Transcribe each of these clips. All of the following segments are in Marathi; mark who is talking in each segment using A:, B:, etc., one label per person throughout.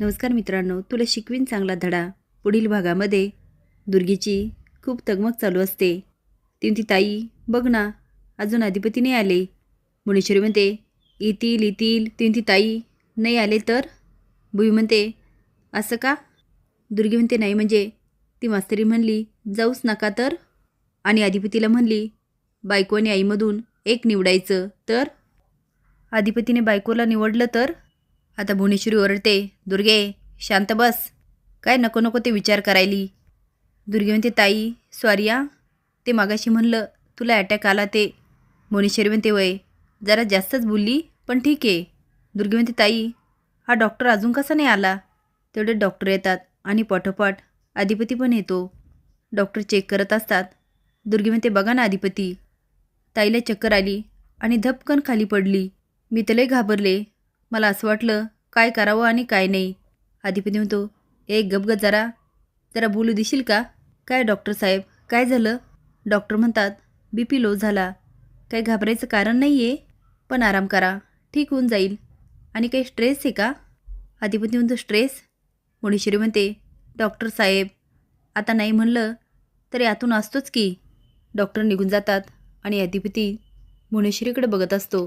A: नमस्कार मित्रांनो तुला शिकवीन चांगला धडा. पुढील भागामध्ये दुर्गीची खूप तगमग चालू असते. ती ताई बघ ना अजून अधिपती नाही आले. मुनेश्वरी म्हणते येतील येतील. ती ताई नाही आले तर? भुई म्हणते असं का? दुर्गी म्हणते नाही म्हणजे. ती मास्तरी म्हणली जाऊच नका तर. आणि अधिपतीला म्हणली बायको आणि आईमधून एक निवडायचं तर? अधिपतीने बायकोला निवडलं तर? आता भुवनेश्वरी ओरडते दुर्गे शांत बस. काय नको नको ते विचार करायली. दुर्गे म्हणते ताई स्वारिया ते मागाशी म्हणलं तुला अटॅक आला ते. भुवनेश्वरी म्हणते वय जरा जास्तच बोलली पण ठीक आहे. दुर्गे म्हणते ताई हा डॉक्टर अजून कसा नाही आला? तेवढे डॉक्टर येतात आणि पाठोपाठ अधिपती पण येतो. डॉक्टर चेक करत असतात. दुर्गे म्हणते बघा ना अधिपती. ताईला चक्कर आली आणि धपकन खाली पडली. मी तर घाबरले. मला असं वाटलं काय करावं आणि काय नाही. आधीपती म्हणतो एक गपग जरा. जरा बोलू देशील का? काय डॉक्टर साहेब? काय झालं? डॉक्टर म्हणतात बी पी लो झाला. काही घाबरायचं कारण नाही आहे पण आराम करा. ठीक होऊन जाईल. आणि काही स्ट्रेस आहे का? आधीपती म्हणतो स्ट्रेस? मुणेश्वरी म्हणते डॉक्टर साहेब आता नाही म्हणलं तरी आतून असतोच की. डॉक्टर निघून जातात आणि अधिपती मुणेश्वरीकडे बघत असतो.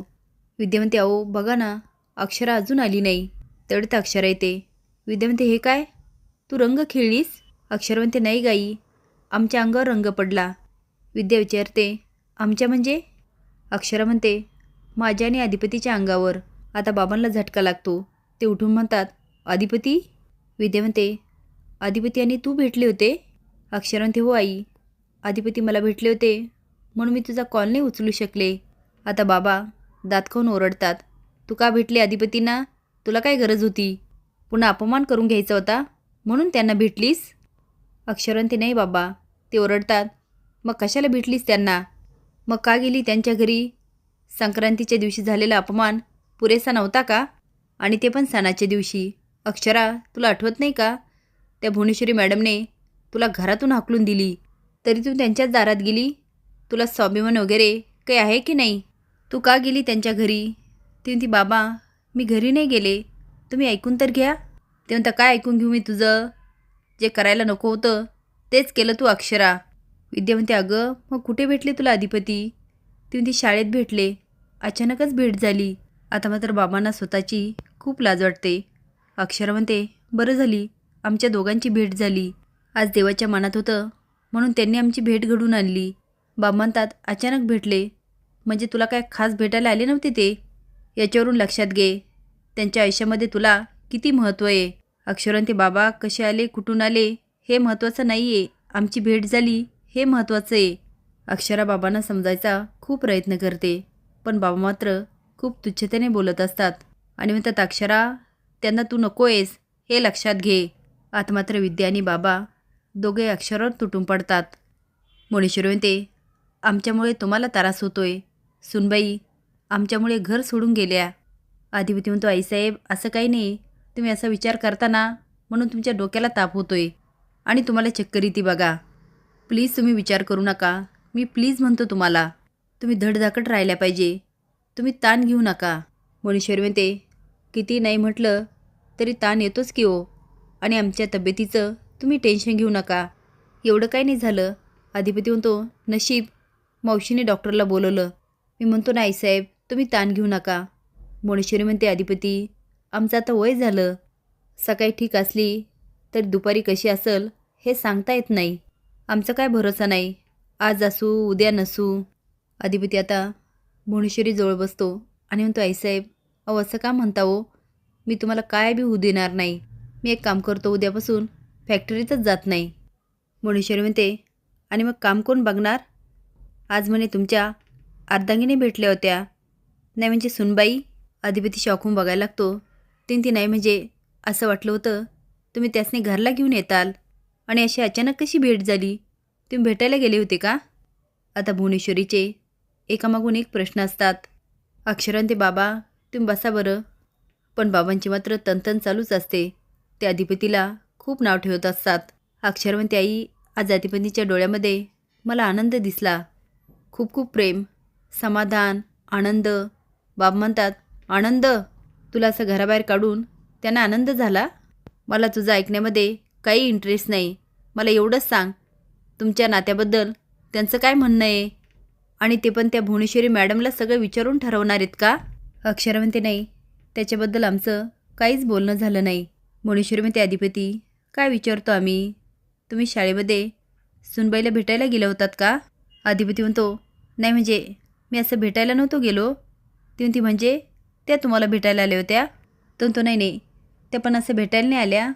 A: विद्या अहो बघा ना अक्षरा अजून आली नाही. तडत अक्षरा येते. विद्या म्हणते हे काय? तू रंग खेळलीस? अक्षर म्हणते नाही गाई. आमच्या अंगावर रंग पडला. विद्या विचारते आमच्या म्हणजे? अक्षरा म्हणते माझ्या आणि अधिपतीच्या अंगावर. आता बाबांना झटका लागतो. ते उठून म्हणतात अधिपती विद्या म्हणते अधिपती आणि तू भेटले होते? अक्षर म्हणते हो आई. अधिपती मला भेटले होते. म्हणून मी तुझा कॉल नाही उचलू शकले. आता बाबा दात खाऊन ओरडतात. तू का भेटले अधिपतींना? तुला काय गरज होती? पुन्हा अपमान करून घ्यायचा होता? म्हणून त्यांना भेटलीस? अक्षरांती नाही बाबा ते ओरडतात. मग कशाला भेटलीस त्यांना? मग का गेली त्यांच्या घरी? संक्रांतीच्या दिवशी झालेला अपमान पुरेसा नव्हता का? आणि ते पण सणाच्या दिवशी. अक्षरा तुला आठवत नाही का? त्या भुवनेश्वरी मॅडमने तुला घरातून हाकलून दिली. तरी तू त्यांच्याच दारात गेली? तुला स्वाभिमान वगैरे काही आहे की नाही? तू का गेली त्यांच्या घरी? ती म्हणती बाबा मी घरी नाही गेले. तुम्ही ऐकून तर घ्या. ते म्हणता काय ऐकून घेऊ मी तुझं? जे करायला नको होतं तेच केलं तू अक्षरा. विद्या म्हणते अगं मग कुठे भेटले तुला अधिपती? ती म्हणती शाळेत भेटले. अचानकच भेट झाली. आता मात्र बाबांना स्वतःची खूप लाज वाटते. अक्षरा म्हणते बरं झाली. आमच्या दोघांची भेट झाली. आज देवाच्या मनात होतं म्हणून त्यांनी आमची भेट घडून आणली. बाबा म्हणतात अचानक भेटले. म्हणजे तुला काय खास भेटायला आले नव्हते ते? याच्यावरून लक्षात घे. त्यांच्या आयुष्यामध्ये तुला किती महत्त्व आहे? अक्षरांत ते बाबा कसे आले कुठून आले हे महत्त्वाचं नाही आहे आमची भेट झाली हे महत्त्वाचं आहे. अक्षरा बाबांना समजायचा खूप प्रयत्न करते पण बाबा मात्र खूप तुच्छतेने बोलत असतात. आणि म्हणतात अक्षरा त्यांना तू नको आहेस हे लक्षात घे. आत मात्र विद्या आणि बाबा दोघे अक्षरावर तुटून पडतात. मोणेश्वर म्हणते आमच्यामुळे तुम्हाला त्रास होतोय. सुनबाई आमच्यामुळे घर सोडून गेल्या. अधिपती म्हणतो आईसाहेब असं काही नाही. तुम्ही असा विचार करता ना म्हणून तुमच्या डोक्याला ताप होतोय. आणि तुम्हाला चक्कर येते बघा. प्लीज तुम्ही विचार करू नका. मी प्लीज म्हणतो तुम्हाला तुम्ही धडधाकट राहिल्या पाहिजे. तुम्ही ताण घेऊ नका. मोणेश्वरी म्हणते किती नाही म्हटलं तरी ताण येतोच की हो. आणि आमच्या तब्येतीचं तुम्ही टेन्शन घेऊ नका. एवढं काही नाही झालं. अधिपती म्हणतो नशीब. मावशीने डॉक्टरला बोलवलं. मी म्हणतो नाही साहेब तुम्ही ताण घेऊ नका. मोणेश्वरी म्हणते अधिपती आमचं आता वय झालं. सकाळी ठीक असली तर दुपारी कशी असेल हे सांगता येत नाही. आमचा काय भरोसा नाही. आज असू उद्या नसू. अधिपती आता भुवनेश्वरी जवळ बसतो आणि म्हणतो आईसाहेब अहो असं का म्हणता हो? मी तुम्हाला काय बी होऊ देणार नाही. मी एक काम करतो उद्यापासून फॅक्टरीतच जात नाही. भुवनेश्वरी म्हणते आणि मग काम कोण बघणार? आज म्हणे तुमच्या अर्धांगिनी भेटल्या होत्या. नाही म्हणजे सुनबाई अधिपती शॉकून बघायला लागतो. तीन ती नाही म्हणजे असं वाटलं होतं तुम्ही त्यासने घरला घेऊन येताल. आणि अशी अचानक कशी भेट झाली? तुम्ही भेटायला गेले होते का? आता भुवनेश्वरीचे एकामागून एक प्रश्न असतात. अक्षरांते बाबा तुम्ही बसा बरं. पण बाबांची मात्र तंतन चालूच असते. ते अधिपतीला खूप नाव ठेवत असतात. अक्षरवंती आई आज अधिपतीच्या डोळ्यामध्ये मला आनंद दिसला. खूप खूप प्रेम समाधान आनंद बाब म्हणतात आनंद तुला असं घराबाहेर काढून त्यांना आनंद झाला? मला तुझं ऐकण्यामध्ये काही इंटरेस्ट नाही. मला एवढंच सांग. तुमच्या नात्याबद्दल त्यांचं काय म्हणणं आहे? आणि ते पण त्या भुवनेश्वरी मॅडमला सगळं विचारून ठरवणार आहेत का? अक्षर म्हणते नाही. त्याच्याबद्दल आमचं काहीच बोलणं झालं नाही. भुवनेश्वरी म्हणते अधिपती काय विचारतो आम्ही? तुम्ही शाळेमध्ये सुनबाईला भेटायला गेला होतात का? अधिपती म्हणतो नाही म्हणजे मी असं भेटायला नव्हतो गेलो. ती म्हणजे? त्या तुम्हाला भेटायला आल्या होत्या? तो नाही नाही. त्या पण असं भेटायला नाही आल्या.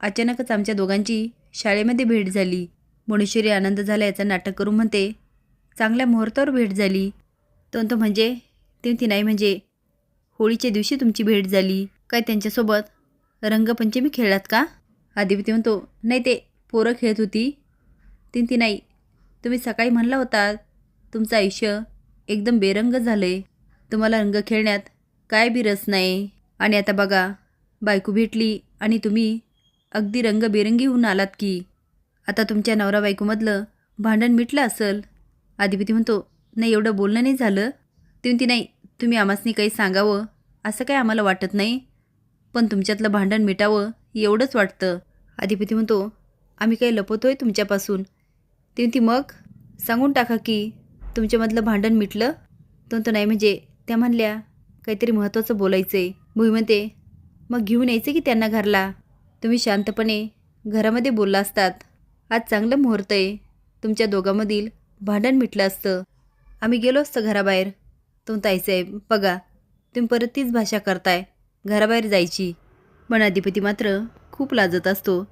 A: अचानकच आमच्या दोघांची शाळेमध्ये भेट झाली. भुवनेश्वरी आनंद झाला याचं नाटक करून म्हणते चांगल्या मुहूर्तावर भेट झाली. तो म्हणतो म्हणजे? ती नाही म्हणजे? होळीच्या दिवशी तुमची भेट झाली. काय त्यांच्यासोबत? रंगपंचमी खेळलात का? आदिपती म्हणतो नाही ते पोरं खेळत होती. तीन ती नाही. तुम्ही सकाळी म्हणला होता तुमचं आयुष्य एकदम बेरंग झालं आहे तुम्हाला रंग खेळण्यात काय बी रस नाही. आणि आता बघा बायको भेटली आणि तुम्ही अगदी रंगबेरंगी होऊन आलात की. आता तुमच्या नवरा बायकोमधलं भांडण मिटलं असेल? आदिपती म्हणतो नाही एवढं बोलणं नाही झालं. ती म्हणती नाही तुम्ही आम्हासनी काही सांगावं असं काही आम्हाला वाटत नाही. पण तुमच्यातलं भांडण मिटावं एवढंच वाटतं. आदिपती म्हणतो आम्ही काही लपवतोय तुमच्यापासून. ती म्हणती मग सांगून टाका की तुमच्यामधलं भांडण मिटलं? तो म्हणतो नाही म्हणजे त्या म्हणल्या काहीतरी महत्त्वाचं बोलायचं आहे भुई म्हणते मग घेऊन यायचं की त्यांना घरला? तुम्ही शांतपणे घरामध्ये बोलला असतात. आज चांगलं मुहूर्त आहे. तुमच्या दोघांमधील भांडण मिटलं असतं. आम्ही गेलो असतं घराबाहेर. तुम ताईसाहेब बघा तुम्ही परत तीच भाषा करताय. घराबाहेर जायची. पण अधिपती मात्र खूप लाजत असतो.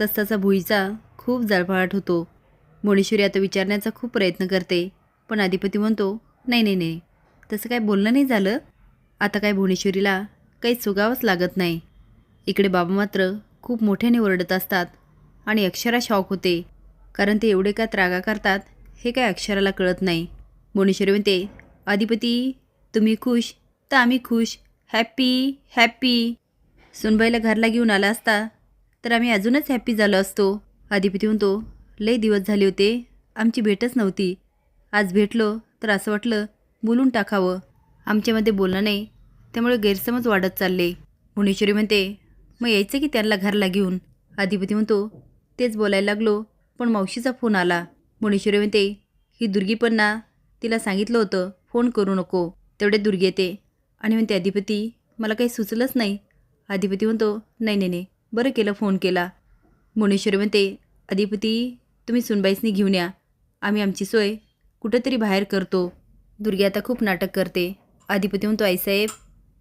A: तस तसा भुईचा खूप जळफळाट होतो. भुवनेश्वरी आता विचारण्याचा खूप प्रयत्न करते. पण अधिपती म्हणतो नाही नाही नाही. तसं काय बोलणं नाही झालं. आता काय भुवनेश्वरीला काही सुगावंच लागत नाही. इकडे बाबा मात्र खूप मोठ्याने ओरडत असतात आणि अक्षरा शॉक होते. कारण ते एवढे का त्रागा करतात हे काय अक्षराला कळत नाही. भुवनेश्वरी म्हणते अधिपती तुम्ही खुश तर आम्ही खुश. हॅप्पी हॅप्पी सुनबाईला घरला घेऊन आला असता तर आम्ही अजूनच हॅप्पी झालो असतो. अधिपती म्हणतो लय दिवस झाले होते आमची भेटच नव्हती. आज भेटलो तर असं वाटलं बोलून टाकावं. आमच्यामध्ये बोलणं नाही. त्यामुळे गैरसमज वाढत चालले. मुनेश्वरी म्हणते मग यायचं की त्यांना घरला घेऊन? अधिपती म्हणतो तेच बोलायला लागलो पण मावशीचा फोन आला. मुनेश्वरी म्हणते ही दुर्गी पण ना तिला सांगितलं होतं फोन करू नको. तेवढे दुर्गी येते. आणि म्हणते अधिपती मला काही सुचलंच नाही. अधिपती म्हणतो नाही नाही नाही बरं केलं फोन केला. मुनेश्वरी म्हणते अधिपती तुम्ही सुनबाईसनी घेऊन या. आम्ही आमची सोय कुठंतरी बाहेर करतो. दुर्गी आता खूप नाटक करते. अधिपती म्हणतो आईसाहेब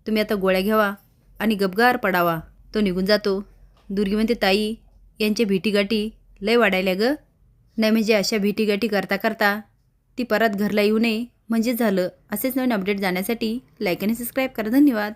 A: तुम्ही आता गोळ्या घ्यावा आणि गबगार पडावा. तो निघून जातो. दुर्गी म्हणते ताई यांच्या भेटीगाठी लय वाढायल्या ग. नाही म्हणजे अशा भेटीगाठी करता करता ती परत घरला येऊ नये. म्हणजे झालं. असेच नवीन अपडेट जाण्यासाठी लाईक आणि सबस्क्राईब करा. धन्यवाद.